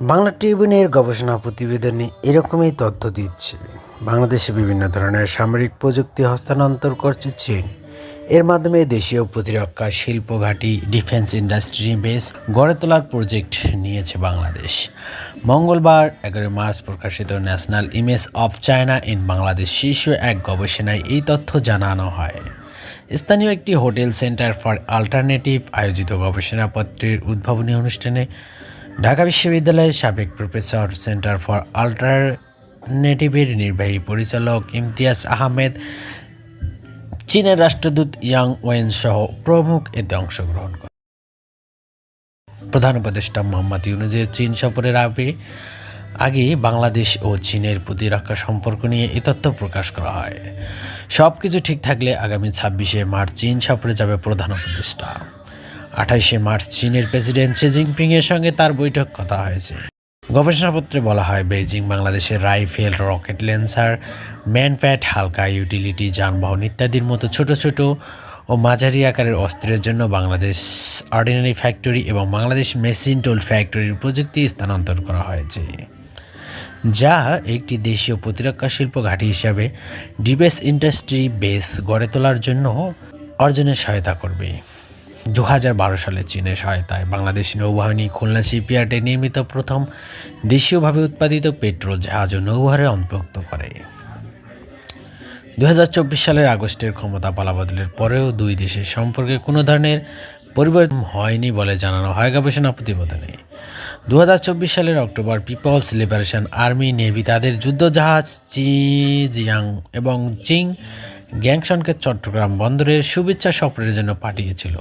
বাংলা ট্রিবিউনের গবেষণা প্রতিবেদনে এরকমই তথ্য দিচ্ছে। বাংলাদেশে বিভিন্ন ধরনের সামরিক প্রযুক্তি হস্তান্তর করছে চীন। এর মাধ্যমে দেশীয় প্রতিরক্ষা, শিল্প ঘাঁটি, ডিফেন্স ইন্ডাস্ট্রি বেস গড়ে তোলার প্রজেক্ট নিয়েছে বাংলাদেশ। মঙ্গলবার, এগারোই মার্চ, প্রকাশিত national image of China in Bangladesh শীর্ষ এক গবেষণায় এই তথ্য জানানো হয়। স্থানীয় একটি হোটেল সেন্টার ফর অল্টারনেটিভ আয়োজিত গবেষণাপত্রের উদ্ভাবনী অনুষ্ঠানে ঢাকা বিশ্ববিদ্যালয়ের সাবেক প্রফেসর সেন্টার ফর অল্টারনেটিভের নির্বাহী পরিচালক ইমতিয়াজ আহমেদ, চীনের রাষ্ট্রদূত ইয়াং ওয়েন সহ প্রমুখ এতে অংশগ্রহণ করে প্রধান উপদেষ্টা মোহাম্মদ ইউনুজের চীন সফরের আগে আগে বাংলাদেশ ও চীনের প্রতিরক্ষা সম্পর্ক নিয়ে এ তথ্য প্রকাশ করা হয়। সব কিছু ঠিক থাকলে আগামী ছাব্বিশে মার্চ চীন সফরে যাবে প্রধান উপদেষ্টা। আঠাইশে মার্চ চীনের প্রেসিডেন্ট শি জিনপিংয়ের সঙ্গে তার বৈঠক কথা হয়েছে। গবেষণাপত্রে বলা হয়, বেইজিং বাংলাদেশের রাইফেল রকেট লেন্সার, ম্যানপ্যাড, হালকা ইউটিলিটি, যানবাহন ইত্যাদির মতো ছোট ছোট ও মাঝারি আকারের অস্ত্রের জন্য বাংলাদেশ অর্ডিনারি ফ্যাক্টরি এবং বাংলাদেশ মেশিন টোল ফ্যাক্টরির প্রযুক্তি স্থানান্তর করা হয়েছে, যা একটি দেশীয় প্রতিরক্ষা শিল্প ঘাঁটি হিসাবে ডিবেস ইন্ডাস্ট্রি বেস গড়ে তোলার জন্য অর্জনের সহায়তা করবে। দু হাজার বারো সালে চীনের সহায়তায় বাংলাদেশ নৌবাহিনী খুলনা শিপইয়ার্ডে নির্মিত প্রথম দেশীয়ভাবে উৎপাদিত পেট্রোল জাহাজ ও নৌবহরে অন্তর্ভুক্ত করে। দু হাজার চব্বিশ সালের আগস্টের ক্ষমতা পালাবদলের পরেও দুই দেশের সম্পর্কে কোনো ধরনের পরিবর্তন হয়নি বলে জানানো হয় গবেষণা প্রতিবেদনে। দু হাজার চব্বিশ সালের October people's liberation army navy তাদের যুদ্ধজাহাজ চিজিয়াং এবং চিং গ্যাংশনকে চট্টগ্রাম বন্দরের শুভেচ্ছা সফরের জন্য পাঠিয়েছিল।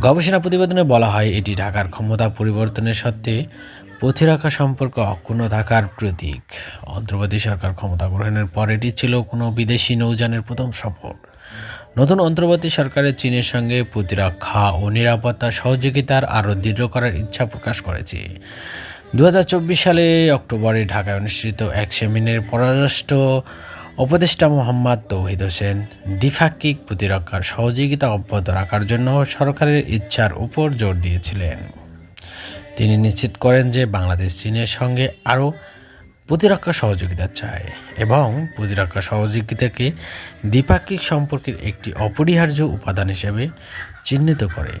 গবেষণা প্রতিবেদনে বলা হয়, এটি ঢাকার ক্ষমতা পরিবর্তনের সত্ত্বে প্রতিরক্ষা সম্পর্ক অক্ষুণ্ণ থাকার প্রতীক। অন্তর্বর্তী সরকার ক্ষমতা গ্রহণের পর এটি ছিল কোনো বিদেশি নৌযানের প্রথম সফর। নতুন অন্তর্বর্তী সরকারের চীনের সঙ্গে প্রতিরক্ষা ও নিরাপত্তা সহযোগিতার আরও দৃঢ় করার ইচ্ছা প্রকাশ করেছে। দু হাজার চব্বিশ সালে অক্টোবরে ঢাকায় অনুষ্ঠিত এক সেমিনারে পররাষ্ট্র উপদেষ্টা মোহাম্মদ তৌহিদ হোসেন দ্বিপাক্ষিক প্রতিরক্ষার সহযোগিতা অব্যাহত রাখার জন্য সরকারের ইচ্ছার উপর জোর দিয়েছিলেন। তিনি নিশ্চিত করেন যে বাংলাদেশ চীনের সঙ্গে আরও প্রতিরক্ষা সহযোগিতা চায় এবং প্রতিরক্ষা সহযোগিতাকে দ্বিপাক্ষিক সম্পর্কের একটি অপরিহার্য উপাদান হিসেবে চিহ্নিত করে।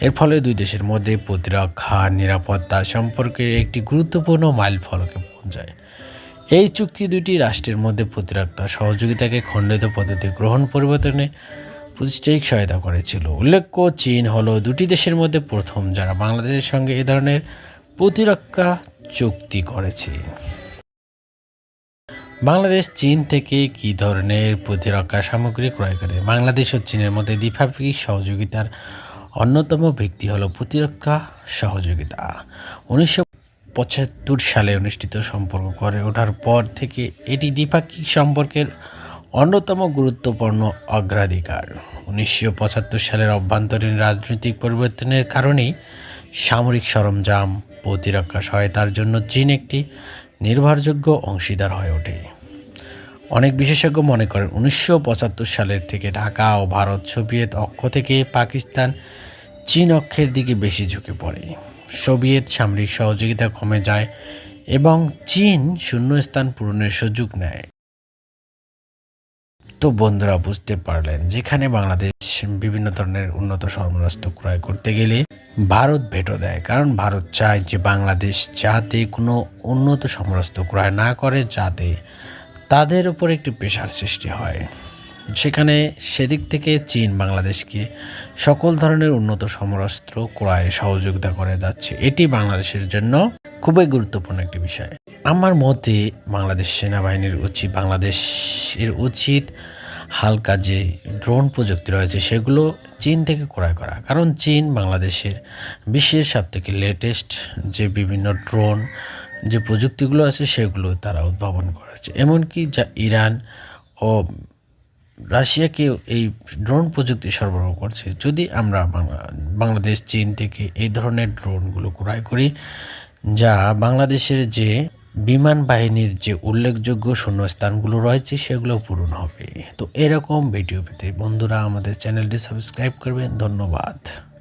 এর ফলে দুই দেশের মধ্যে প্রতিরক্ষা নিরাপত্তা সম্পর্কের একটি গুরুত্বপূর্ণ মাইল ফলকে পৌঁছায়। এই চুক্তি দুটি রাষ্ট্রের মধ্যে প্রতিরক্ষা সহযোগিতাকে খণ্ডিত পদ্ধতি গ্রহণ পরিবর্তনে প্রতিষ্ঠায়িক সহায়তা করেছিল। উল্লেখ্য, চীন হলো দুটি দেশের মধ্যে প্রথম যারা বাংলাদেশের সঙ্গে এ ধরনের প্রতিরক্ষা চুক্তি করেছে। বাংলাদেশ চীন থেকে কি ধরনের প্রতিরক্ষা সামগ্রী ক্রয় করে? বাংলাদেশ ও চীনের মধ্যে দ্বিপাক্ষিক সহযোগিতার অন্যতম ভিত্তি হলো প্রতিরক্ষা সহযোগিতা। উনিশশো পঁচাত্তর সালে অনুষ্ঠিত সম্পর্ক করে ওঠার পর থেকে এটি দ্বিপাক্ষিক সম্পর্কের অন্যতম গুরুত্বপূর্ণ অগ্রাধিকার। উনিশশো পঁচাত্তর সালের অভ্যন্তরীণ রাজনৈতিক পরিবর্তনের কারণেই সামরিক সরঞ্জাম, প্রতিরক্ষা সহায়তার জন্য চীন একটি নির্ভরযোগ্য অংশীদার হয়ে ওঠে। অনেক বিশেষজ্ঞ মনে করেন উনিশশো পঁচাত্তর সালের থেকে ঢাকা ও ভারত, সোভিয়েত অক্ষ থেকে পাকিস্তান চীন অক্ষের দিকে বেশি ঝুঁকে পড়ে। সোভিয়েত সামরিক সহযোগিতা কমে যায় এবং চীন শূন্যস্থান পূরণের সুযোগ নেয়। তো বন্ধুরা, বুঝতে পারলেন, যেখানে বাংলাদেশ বিভিন্ন ধরনের উন্নত সমরাস্ত্র ক্রয় করতে গেলে ভারত ভেটো দেয়। কারণ ভারত চায় যে বাংলাদেশ যাতে কোনো উন্নত সমরাস্ত্র ক্রয় না করে, যাতে তাদের উপর একটি পেশার সৃষ্টি হয়। সেখানে সেদিক থেকে চীন বাংলাদেশকে সকল ধরনের উন্নত সমরাস্ত্র ক্রয়ে সহযোগিতা করে যাচ্ছে। এটি বাংলাদেশের জন্য খুবই গুরুত্বপূর্ণ একটি বিষয়। আমার মতে বাংলাদেশ সেনাবাহিনীর উচিত, বাংলাদেশের উচিত হালকা যে ড্রোন প্রযুক্তি রয়েছে, সেগুলো চীন থেকে ক্রয় করা। কারণ চীন বাংলাদেশের বিশ্বের সব থেকে লেটেস্ট যে বিভিন্ন ড্রোন, যে প্রযুক্তিগুলো আছে, সেগুলো তারা উদ্ভাবন করেছে। এমনকি যা ইরান ও রাশিয়াকে এই ড্রোন প্রযুক্তি সরবরাহ করছে। যদি আমরা বাংলা- বাংলাদেশ, চীন থেকে এই ধরনের ড্রোনগুলো ক্রয় করি, যা বাংলাদেশের যে বিমান বাহিনীর যে উল্লেখযোগ্য শূন্যস্থানগুলো রয়েছে, সেগুলো পূরণ হবে। তো এরকম ভিডিও পেতে বন্ধুরা আমাদের চ্যানেলটি সাবস্ক্রাইব করবেন। ধন্যবাদ।